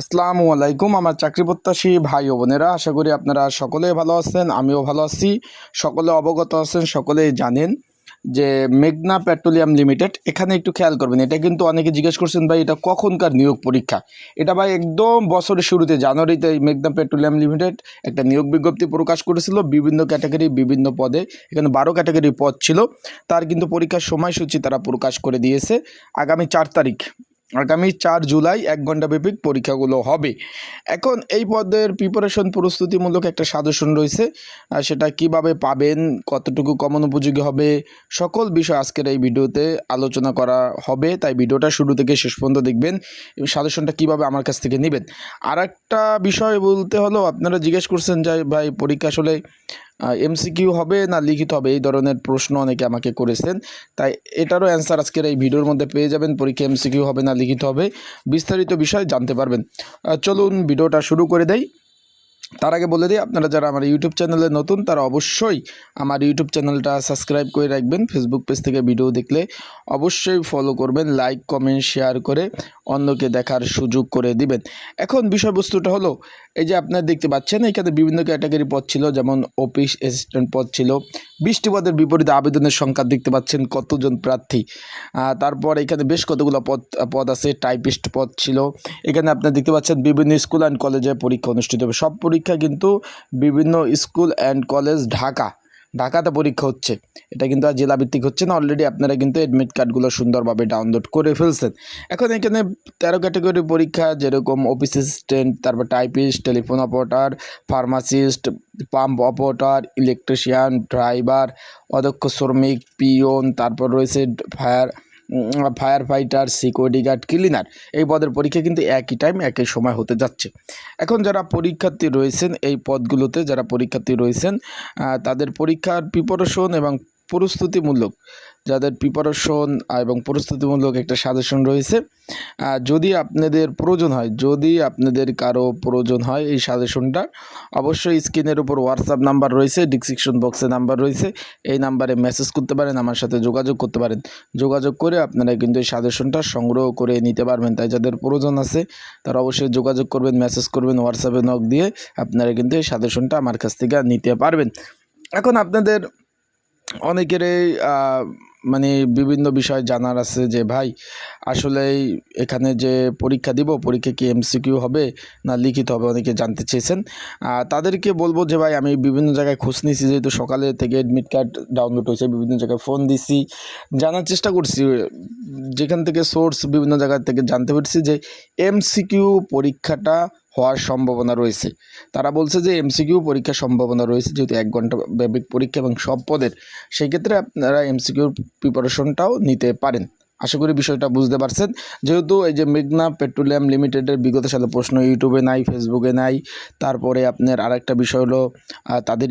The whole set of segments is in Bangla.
আসসালামু আলাইকুম, আমার চাকরি প্রত্যাশী ভাই ও বোনেরা। আশা করি আপনারা সকলে ভালো আছেন, আমিও ভালো আছি। সকলে অবগত আছেন, সকলেই জানেন যে মেঘনা পেট্রোলিয়াম লিমিটেড, এখানে একটু খেয়াল করবেন, এটা কিন্তু অনেকে জিজ্ঞেস করছেন, ভাই, এটা কখনকার নিয়োগ পরীক্ষা? এটা, ভাই, একদম বছরের শুরুতে, জানুয়ারিতে মেঘনা পেট্রোলিয়াম লিমিটেড একটা নিয়োগ বিজ্ঞপ্তি প্রকাশ করেছিল, বিভিন্ন ক্যাটাগরি, বিভিন্ন পদে, এখানে বারো ক্যাটাগরি পদ ছিল। তার কিন্তু পরীক্ষার সময়সূচি তারা প্রকাশ করে দিয়েছে আগামী চার তারিখ। আগামী চার জুলাই এক ঘন্টাব্যাপী পরীক্ষাগুলো হবে। এখন এই পদের প্রিপারেশন প্রস্তুতিমূলক একটা সাজেশন রয়েছে সেটা কীভাবে পাবেন, কতটুকু কমন উপযোগী হবে, সকল বিষয় আজকের এই ভিডিওতে আলোচনা করা হবে। তাই ভিডিওটা শুরু থেকে শেষ পর্যন্ত দেখবেন সাজেশনটা কীভাবে আমার কাছ থেকে নেবেন। আর একটা বিষয় বলতে হলো আপনারা জিজ্ঞেস করছেন যে, ভাই, পরীক্ষা আসলে এমসিকিউ হবে না লিখিত হবে? এই ধরনের প্রশ্ন অনেকে আমাকে করেছেন। তাই এটারও অ্যান্সার আজকের এই ভিডিওর মধ্যে পেয়ে যাবেন। পরীক্ষা এমসিকিউ হবে না, লিখিত হবে। বিস্তারিত বিষয় জানতে পারবেন। চলুন ভিডিওটা শুরু করে দেই। তার আগে বলে দিই, আপনারা যারা আমার ইউটিউব চ্যানেলে নতুন, তারা অবশ্যই আমার ইউটিউব চ্যানেলটা সাবস্ক্রাইব করে রাখবেন। ফেসবুক পেজ থেকে ভিডিও দেখলে অবশ্যই ফলো করবেন লাইক কমেন্ট শেয়ার করে অন্যকে দেখার সুযোগ করে দিবেন। এখন বিষয়বস্তুটা হলো, এই যে আপনারা দেখতে পাচ্ছেন, এখানে বিভিন্ন ক্যাটাগরি পদ ছিল, যেমন অফিস অ্যাসিস্ট্যান্ট পদ ছিল বিশটি পদের বিপরীতে আবেদনের সংখ্যা দেখতে পাচ্ছেন কতজন প্রার্থী। তারপর এখানে বেশ কতগুলো পদ পদ আছে, টাইপিস্ট পদ ছিল। এখানে আপনারা দেখতে পাচ্ছেন বিভিন্ন স্কুল অ্যান্ড কলেজে পরীক্ষা অনুষ্ঠিত হবে। সব পরীক্ষা কিন্তু বিভিন্ন স্কুল অ্যান্ড কলেজ ঢাকা ঢাকাতে পরীক্ষা হচ্ছে। এটা কিন্তু আর জেলাভিত্তিক হচ্ছে না অলরেডি আপনারা কিন্তু অ্যাডমিট কার্ডগুলো সুন্দরভাবে ডাউনলোড করে ফেলছেন। এখন এখানে তেরো ক্যাটাগরি পরীক্ষা, যেরকম অফিস অ্যাসিস্ট্যান্ট তারপর typist telephone operator pharmacist pump operator electrician driver অদক্ষ শ্রমিক, পিওন, তারপর রয়েছে fire fire fighter, security guard, cleaner. এই পদের পরীক্ষা কিন্তু একই টাইম একই সময় হতে যাচ্ছে। এখন যারা পরীক্ষার্থী রয়েছেন, এই পদগুলোতে যারা পরীক্ষার্থী রয়েছেন তাদের পরীক্ষার প্রিপারেশন এবং প্রস্তুতিমূলক যাদের প্রিপারেশন এবং প্রস্তুতিমূলক একটা সাজেশন রয়েছে যদি আপনাদের প্রয়োজন হয়, যদি আপনাদের কারও প্রয়োজন হয় এই সাজেশনটা অবশ্যই স্ক্রিনের উপর হোয়াটসঅ্যাপ নাম্বার রয়েছে ডিসক্রিপশন বক্সে নাম্বার রয়েছে, এই নাম্বারে মেসেজ করতে পারেন, আমার সাথে যোগাযোগ করতে পারেন। যোগাযোগ করে আপনারা কিন্তু এই সাজেশনটা সংগ্রহ করে নিতে পারবেন। তাই যাদের প্রয়োজন আছে, তারা অবশ্যই যোগাযোগ করবেন মেসেজ করবেন হোয়াটসঅ্যাপে নক দিয়ে আপনারা কিন্তু এই সাজেশনটা আমার কাছ থেকে নিতে পারবেন। এখন আপনাদের অনেকেরই মানে বিভিন্ন বিষয় জানার আছে যে, ভাই আসলেই এখানে যে পরীক্ষা দিব, পরীক্ষা কি এমসিকিউ হবে না লিখিত হবে? অনেকে জানতে চেয়েছেন। তাদেরকে বলব যে, ভাই, আমি বিভিন্ন জায়গায় খোঁজ নিয়েছি, যেহেতু সকালে থেকে অ্যাডমিট কার্ড ডাউনলোড হয়েছে, বিভিন্ন জায়গায় ফোন দিছি, জানার চেষ্টা করছি, যেখান থেকে সোর্স বিভিন্ন জায়গা থেকে জানতে পারছি যে এমসিকিউ পরীক্ষাটা হওয়ার সম্ভাবনা রয়েছে। তারা বলছে যে এমসিকিউ পরীক্ষার সম্ভাবনা রয়েছে, যেহেতু এক ঘণ্টা ব্যাপিক পরীক্ষা এবং সব পদের, সেক্ষেত্রে আপনারা এমসিকিউর প্রিপারেশনটাও নিতে পারেন। আশা করি বিষয়টা বুঝতে পারছেন। যেহেতু এই যে মেঘনা পেট্রোলিয়াম লিমিটেডের বিগত সালে প্রশ্ন ইউটিউবে নাই, ফেসবুকে নাই, তারপরে আপনার আরেকটা বিষয় হলো তাদের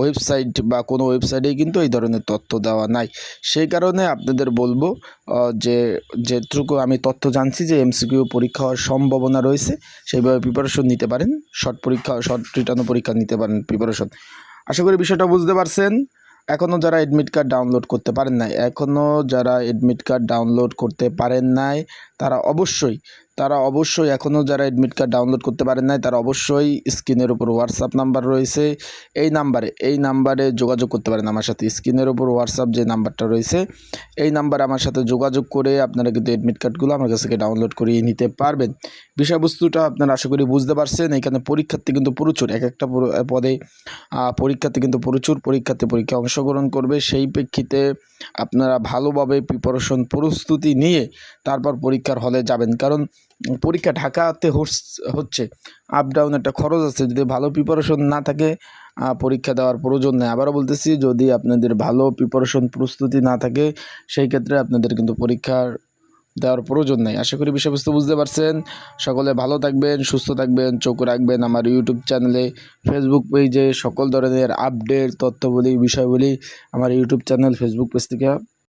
ওয়েবসাইট বা কোনো ওয়েবসাইটেই কিন্তু এই ধরনের তথ্য দেওয়া নাই। সেই কারণে আপনাদের বলব যে যেটুকু আমি তথ্য জানছি যে এমসিকিউ পরীক্ষা হওয়ার সম্ভাবনা রয়েছে, সেইভাবে প্রিপারেশন নিতে পারেন। শর্ট পরীক্ষা শর্ট রিটার্ন পরীক্ষা নিতে পারেন প্রিপারেশন আশা করি বিষয়টা বুঝতে পারছেন। এখনও যারা এডমিট কার্ড ডাউনলোড করতে পারেন নাই এখনও যারা এডমিট কার্ড ডাউনলোড করতে পারেন নাই, তারা অবশ্যই তারা অবশ্যই এখনও যারা অ্যাডমিট কার্ড ডাউনলোড করতে পারেন নাই, তারা অবশ্যই স্ক্রিনের উপর হোয়াটসঅ্যাপ নাম্বার রয়েছে। এই নাম্বারে এই নাম্বারে যোগাযোগ করতে পারেন আমার সাথে। স্ক্রিনের উপর হোয়াটসঅ্যাপ যে নাম্বারটা রয়েছে, এই নাম্বারে আমার সাথে যোগাযোগ করে আপনারা কিন্তু অ্যাডমিট কার্ডগুলো আমার কাছ থেকে ডাউনলোড করিয়ে নিতে পারবেন। বিষয়বস্তুটা আপনারা আশা করি বুঝতে পারছেন, এখানে পরীক্ষার্থী কিন্তু প্রচুর, এক একটা পদে পরীক্ষার্থী কিন্তু প্রচুর, পরীক্ষার্থী পরীক্ষা অংশগ্রহণ করবে। সেই প্রেক্ষিতে আপনারা ভালোভাবে প্রিপারেশন প্রস্তুতি নিয়ে তারপর পরীক্ষার হলে যাবেন। কারণ পরীক্ষা ঢাকাতে হচ্ছে। আপ ডাউন একটা খরচ আছে। যদি ভালো প্রিপারেশন না থাকে পরীক্ষা দেওয়ার প্রয়োজন নেই। আবারও বলতেছি, যদি আপনাদের ভালো প্রিপারেশন প্রস্তুতি না থাকে, সেই ক্ষেত্রে আপনাদের কিন্তু পরীক্ষার দেওয়ার প্রয়োজন নেই। আশা করি বিষয়বস্তু বুঝতে পারছেন। সকলে ভালো থাকবেন, সুস্থ থাকবেন, চোখ রাখবেন আমার ইউটিউব চ্যানেলে ফেসবুক পেজে সকল ধরনের আপডেট তথ্যবলি, বিষয়বলি আমার ইউটিউব চ্যানেল ফেসবুক পেজ থেকে